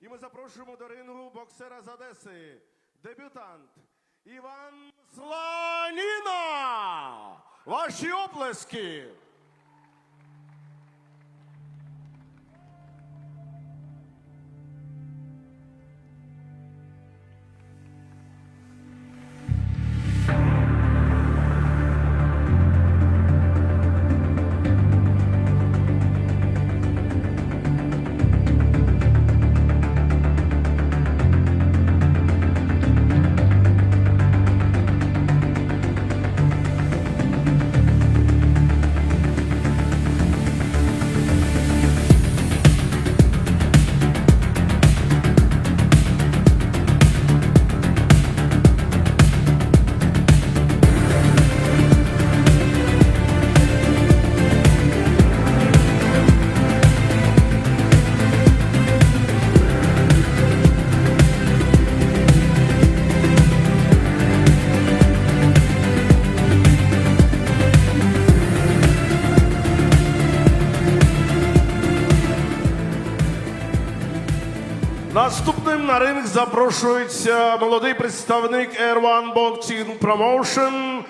І ми запрошуємо до рингу боксера з Одеси, дебютант Іван Сланіна. Ваші оплески. Наступним на ринг запрошується молодий представник Air One Boxing Promotion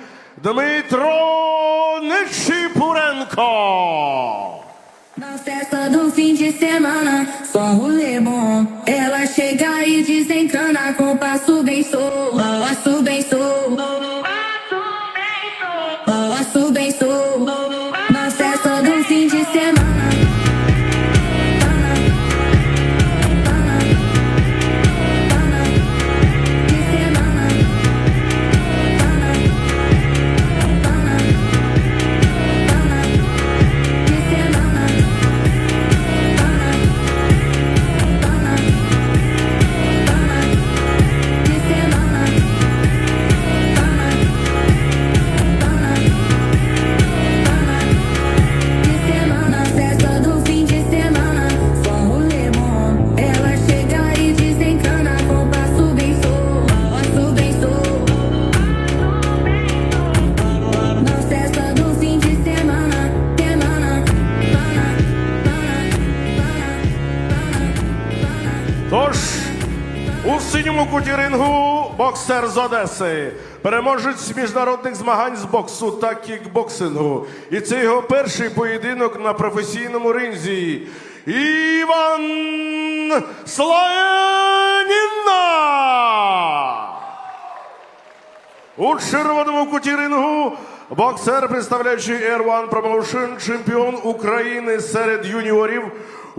Дмитро Нечіпуренко. Na festa do fim de semana, só rolê bom. Ela chega e desencana com passo bem sou. Passo bem sou. Тож у синьому куті рингу боксер з Одеси, переможець міжнародних змагань з боксу та кікбоксингу. І це його перший поєдинок на професійному ринзі. Іван Сланіна! У червоному куті рингу боксер, представляючи Air One Promotion, чемпіон України серед юніорів,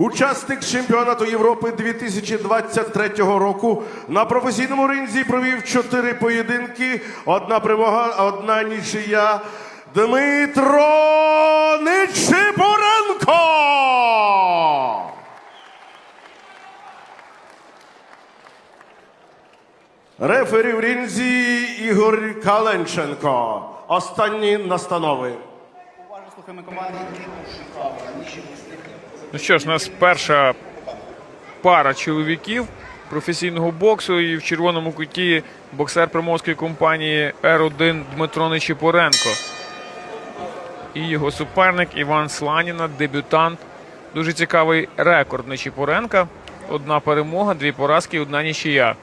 учасник чемпіонату Європи 2023 року. На професійному ринзі провів чотири поєдинки, одна перемога, одна нічия. Дмитро Нечипоренко! Рефері в рінзі Ігор Каленченко. Останні настанови. Уважно слухаємо команду. Ну що ж, у нас перша пара чоловіків професійного боксу і в червоному куті боксер приморської компанії Р1 Дмитро Нечіпоренко. І його суперник Іван Сланіна, дебютант. Дуже цікавий рекорд Нечіпоренка. Одна перемога, дві поразки, одна нічия.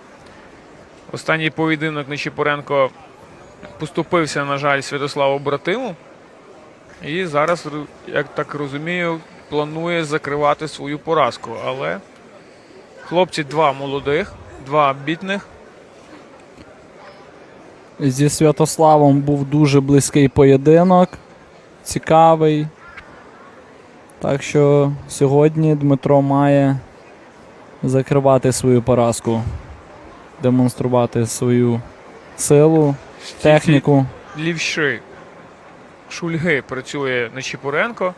Останній поєдинок Нечіпоренко поступився, на жаль, Святославу Братиму. І зараз, як так розумію, планує закривати свою поразку. Але хлопці два молодих, два бітних. Зі Святославом був дуже близький поєдинок, цікавий. Так що сьогодні Дмитро має закривати свою поразку, демонструвати свою силу, техніку. Лівши Шульги працює Нечіпоренко.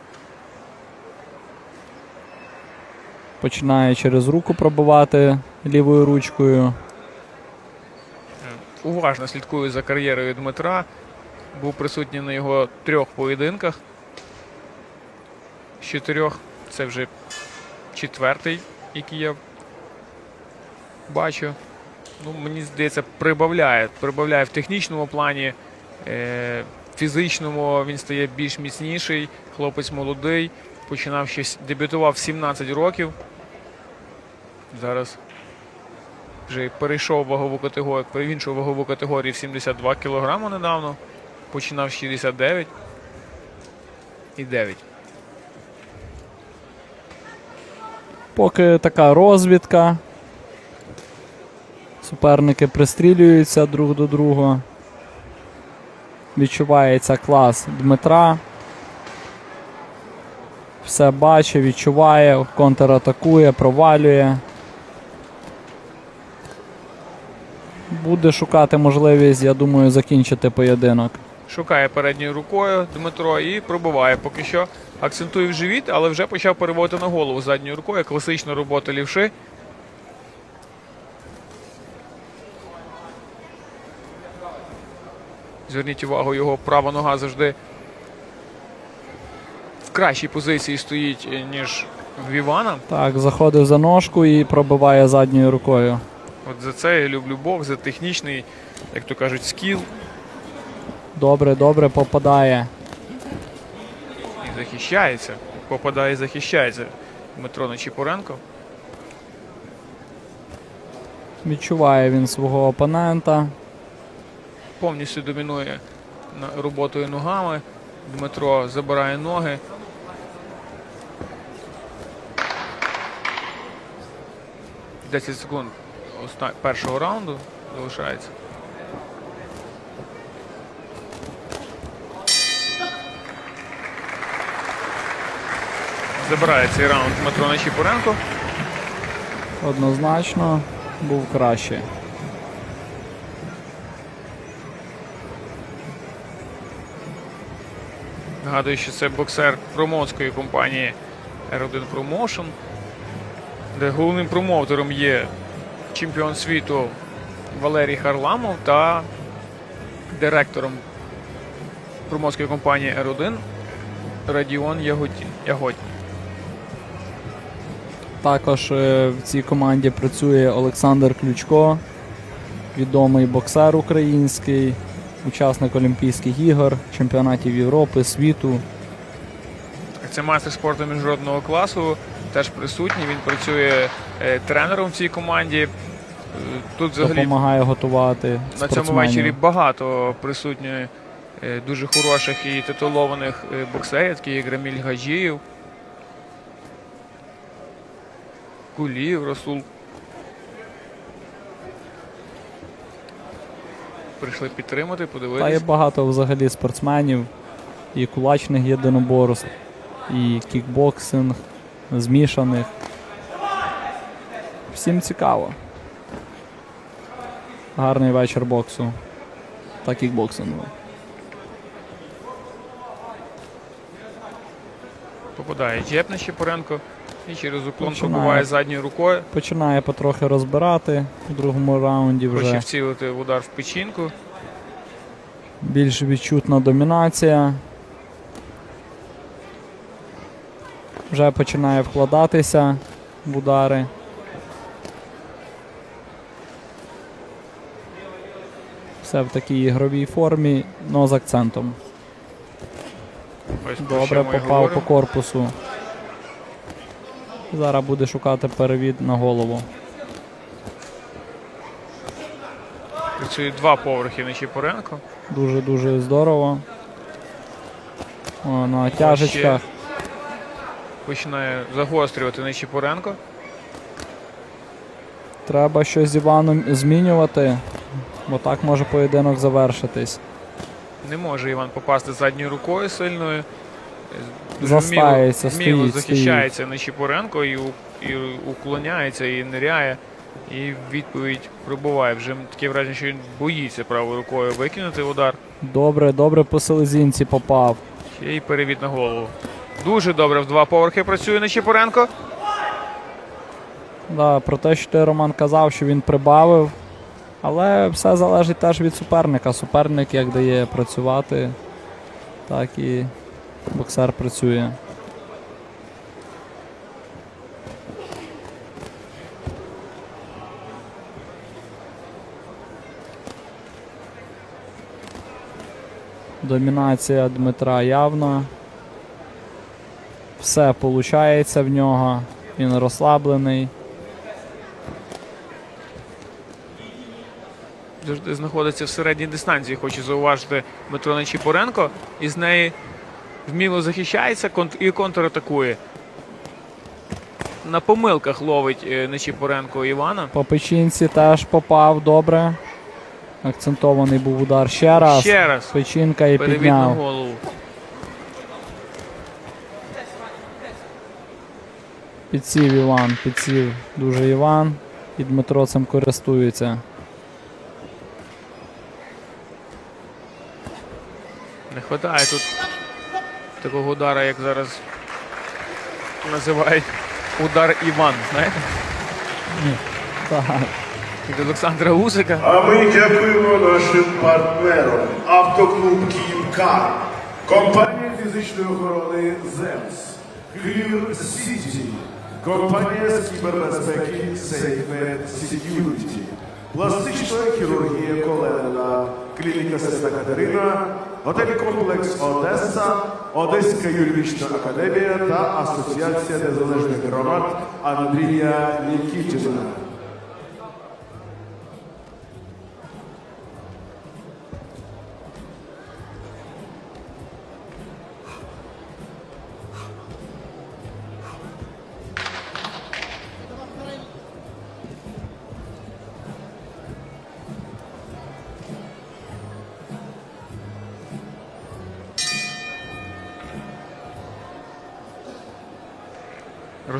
Починає через руку пробивати лівою ручкою. Уважно слідкую за кар'єрою Дмитра. Був присутній на його трьох поєдинках. З чотирьох це вже четвертий, який я бачу. Ну, мені здається, прибавляє. Прибавляє в технічному плані, е, фізичному він стає більш міцніший. Хлопець молодий. Починав ще дебютував в 17 років. Зараз вже перейшов вагову категорію, в вагову категорію в 72 кг недавно. Починав з 69 і 9. Поки така розвідка. Суперники пристрілюються друг до друга. Відчувається клас Дмитра. Все бачить, відчуває, контратакує, провалює. Буде шукати можливість, я думаю, закінчити поєдинок. Шукає передньою рукою Дмитро і пробиває. Поки що акцентує в живіт, але вже почав переводити на голову задньою рукою. Класична робота лівши. Зверніть увагу, його права нога завжди в кращій позиції стоїть, ніж в Івана. Так, заходив за ножку і пробиває задньою рукою. От за це я люблю бокс, за технічний, як то кажуть, скіл. Добре, добре попадає. І захищається. Попадає і захищається. Дмитро Нечіпоренко. Відчуває він свого опонента. повністю домінує роботою ногами. Дмитро забирає ноги. Десять секунд оста- першого раунду залишається. Забирає цей раунд Дмитро Нечіпоренко. Однозначно був краще. Нагадую, що це боксер промоутської компанії R1 Promotion, де головним промоутером є чемпіон світу Валерій Харламов та директором промоутської компанії R1 Радіон. Ягодін. Також е, в цій команді працює Олександр Ключко, відомий боксер український, учасник Олімпійських ігор, чемпіонатів Європи, світу. Це майстер спорту міжнародного класу, теж присутній. Він працює е, тренером в цій команді. Е, Тут взагалі допомагає готувати. На цьому вечорі багато присутні е, дуже хороших і титулованих боксерів, такі як Раміль Гаджіїв, Кулів, Расул. Прийшли підтримати, Та є багато взагалі спортсменів, і кулачних єдиноборств, і кікбоксинг, змішаних. Всім цікаво. Гарний вечір боксу та кікбоксингу. Попадає Джеп на Щепоренко і через уклон Починає. пробиває задньою рукою. Починає потрохи розбирати у другому раунді Хоче вже вцілити удар в печінку. більш відчутна домінація. Вже починає вкладатися в удари. Все в такій ігровій формі, але з акцентом. Добре попав по корпусу. Зараз буде шукати перевід на голову. Працює два поверхи на Щепоренко. Дуже-дуже здорово. О, на тяжечках. Починає загострювати на Щепоренко. Треба щось з Іваном змінювати, бо так може поєдинок завершитись. Не може Іван попасти задньою рукою сильною. Застається, вміло, вміло стоїть, захищається Нечіпоренко і, і уклоняється, і ниряє. І відповідь пробуває. Вже таке враження, що він боїться правою рукою викинути удар. Добре, добре по селезінці попав. Ще й перевід на голову. Дуже добре в два поверхи працює Нечіпоренко. Да, про те, що Роман казав, що він прибавив. Але все залежить теж від суперника. Суперник як дає працювати, так і боксер працює. Домінація Дмитра явна. Все виходить в нього. Він розслаблений. Завжди знаходиться в середній дистанції, хочу зауважити Дмитро Нечіпоренко. І з неї вміло захищається і контратакує. На помилках ловить е, Нечіпоренко Івана. По печінці теж попав добре. Акцентований був удар ще раз. Ще раз. Печінка і Перевід підняв. голову. Підсів Іван, підсів дуже Іван. І Дмитро цим користується. Не вистачає тут такого удара, як зараз називають удар Іван. Знаєте? Так. Від Олександра Усика. А ми дякуємо нашим партнерам. Автоклуб Київкар, компанія фізичної охорони ЗЕМС, Clear City, компанія з кібербезпеки SafeNet Security, пластична хірургія Колена, клініка Свята Катерина, готель комплекс Одеса, Одеська юридична академія та Асоціація незалежних громад Андрія Нікітіна.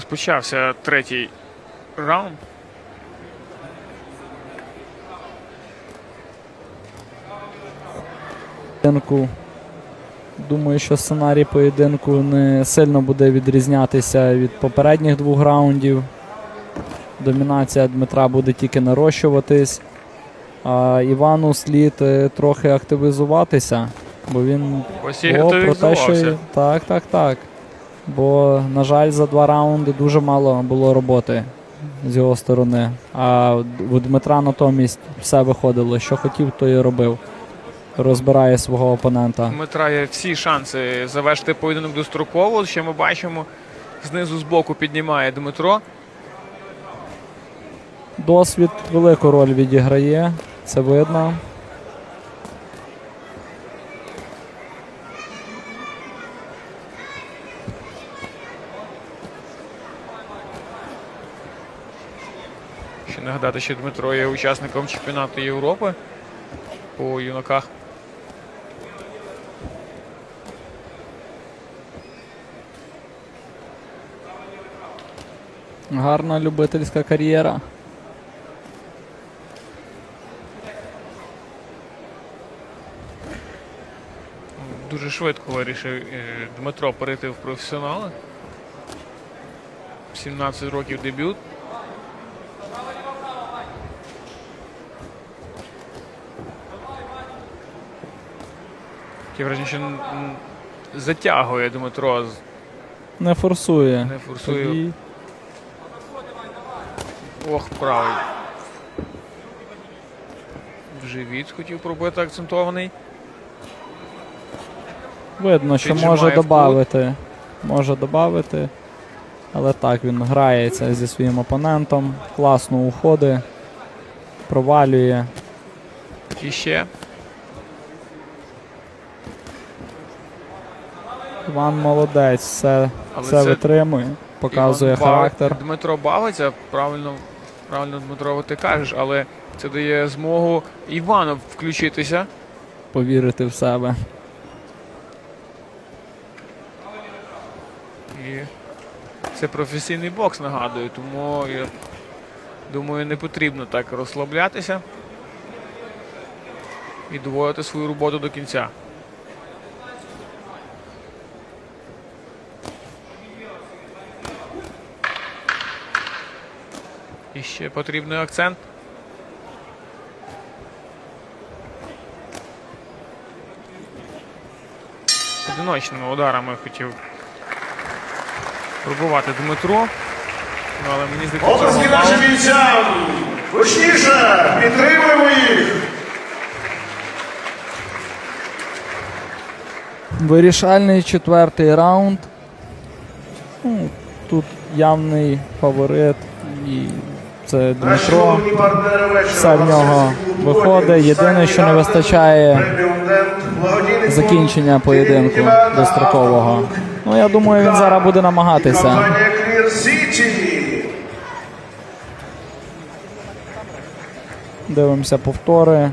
Розпочався третій раунд. Думаю, що сценарій поєдинку не сильно буде відрізнятися від попередніх двох раундів. Домінація Дмитра буде тільки нарощуватись. А Івану слід е, трохи активізуватися, бо він Ось О, про те, що так, так, так. Бо, на жаль, за два раунди дуже мало було роботи з його сторони. А у Дмитра натомість все виходило. Що хотів, то і робив. Розбирає свого опонента. Дмитра є всі шанси завершити поєдинок достроково. Ще ми бачимо, знизу з боку піднімає Дмитро. Досвід велику роль відіграє, це видно. Нагадати, що Дмитро є учасником чемпіонату Європи по юнаках. Гарна любительська кар'єра. Дуже швидко вирішив е, Дмитро перейти в професіонали. 17 років дебют. Таке враження, що затягує Дмитро. Не форсує. Не форсує. Тоді Ох, правий. В живіт хотів пробити акцентований. видно, що може додати. Може додати. Але так, він грається зі своїм опонентом. Класно уходить. Провалює. І ще. Іван молодець, все, Але все це витримує, показує Іван Бав- характер. Дмитро бавиться, правильно, правильно Дмитро, ти кажеш, але це дає змогу Івану включитися. Повірити в себе. І це професійний бокс, нагадую, тому я думаю, не потрібно так розслаблятися і доводити свою роботу до кінця. І ще потрібний акцент. Одиночними ударами хотів пробувати Дмитро. Ну, але мені здається, мало. нашим бійцям! Гучніше! Підтримуємо їх! Вирішальний четвертий раунд. Ну, тут явний фаворит і Це Дмитро. Все в нього виходить. Єдине, що не вистачає закінчення поєдинку дострокового. Ну я думаю, він зараз буде намагатися. Дивимося повтори.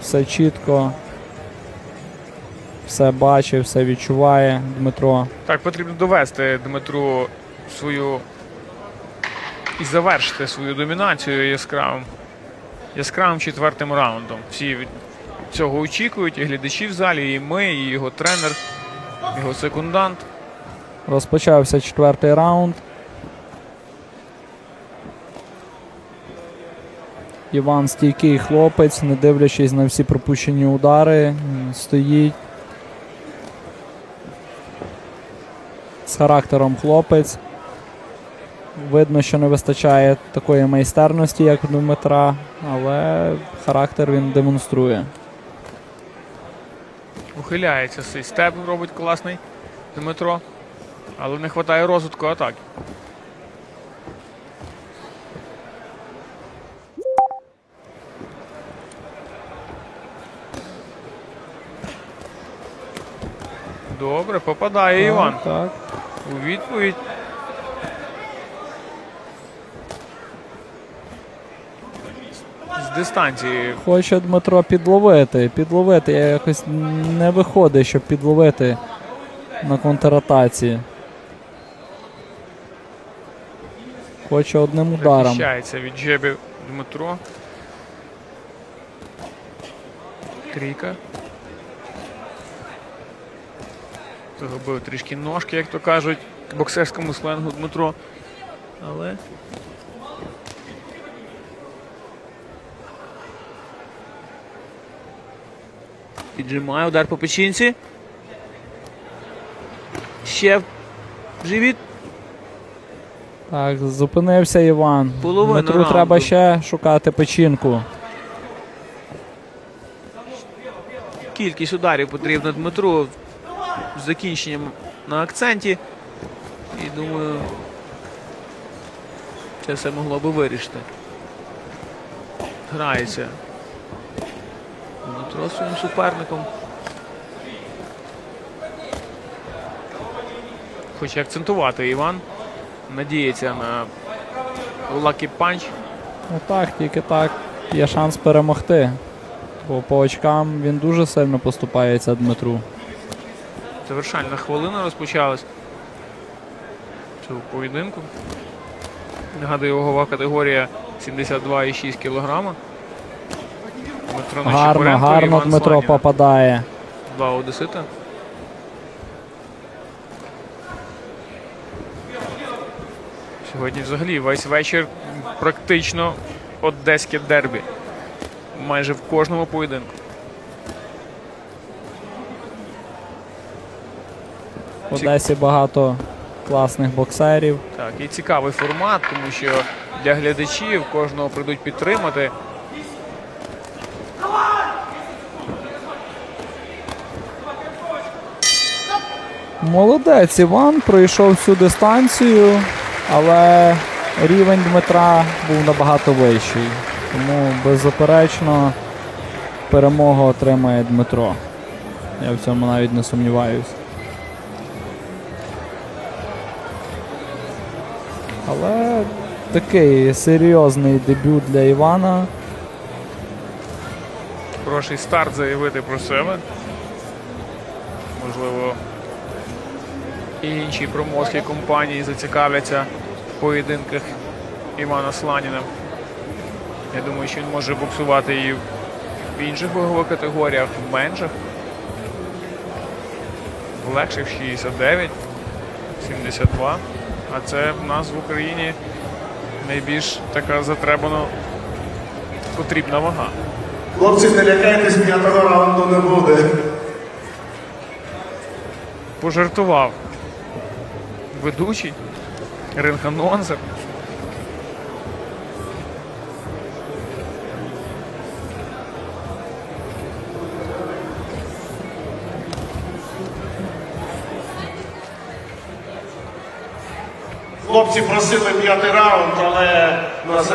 Все чітко. Все бачить, все відчуває Дмитро. Так, потрібно довести Дмитру свою і завершити свою домінацію яскравим, яскравим четвертим раундом. Всі цього очікують, і глядачі в залі, і ми, і його тренер, його секундант. Розпочався четвертий раунд. Іван стійкий хлопець, не дивлячись на всі пропущені удари, стоїть. З характером хлопець. Видно, що не вистачає такої майстерності, як у Дмитра, але характер він демонструє. Ухиляється цей степ, робить класний Дмитро. Але не вистачає розвитку атаки. Добре, попадає Іван. Так. У відповідь. Дистанції Хоче Дмитро підловити, підловити. Я якось не виходить, щоб підловити на контратаці. Хоче одним ударом. захищається від джебів Дмитро. Трійка. Загубив трішки ножки, як то кажуть, в боксерському сленгу Дмитро. Але. Піджимає удар по печінці. Ще в живіт. Так, зупинився Іван. Половину Дмитру раунду. треба ще шукати печінку. Кількість ударів потрібно Дмитру з закінченням на акценті. І думаю, це все могло би вирішити. Грається. Дмитро своїм суперником. Хоче акцентувати Іван. Надіється на лакі панч. Ну так, тільки так є шанс перемогти. Бо по очкам він дуже сильно поступається Дмитру. Завершальна хвилина розпочалась цього поєдинку. Нагадую, вагова категорія 72,6 кг. Дмитро Гарно, Нечипоренко, гарно Іван Дмитро Сланіна. попадає. Два одесита. Сьогодні взагалі весь вечір практично одеське дербі. Майже в кожному поєдинку. В Одесі багато класних боксерів. Так, і цікавий формат, тому що для глядачів кожного прийдуть підтримати. Молодець Іван пройшов всю дистанцію, але рівень Дмитра був набагато вищий. Тому беззаперечно перемогу отримає Дмитро. Я в цьому навіть не сумніваюсь. Але такий серйозний дебют для Івана. Хороший старт заявити про себе. Можливо, і інші промоутські компанії зацікавляться в поєдинках Івана Сланіна. Я думаю, що він може боксувати і в інших вагових категоріях, в менших. В легших 69, 72. А це в нас в Україні найбільш така затребана потрібна вага. Хлопці, не лякайтесь, п'ятого раунду не буде. пожартував ведучий ринг-анонсер. Хлопці просили п'ятий раунд, але нас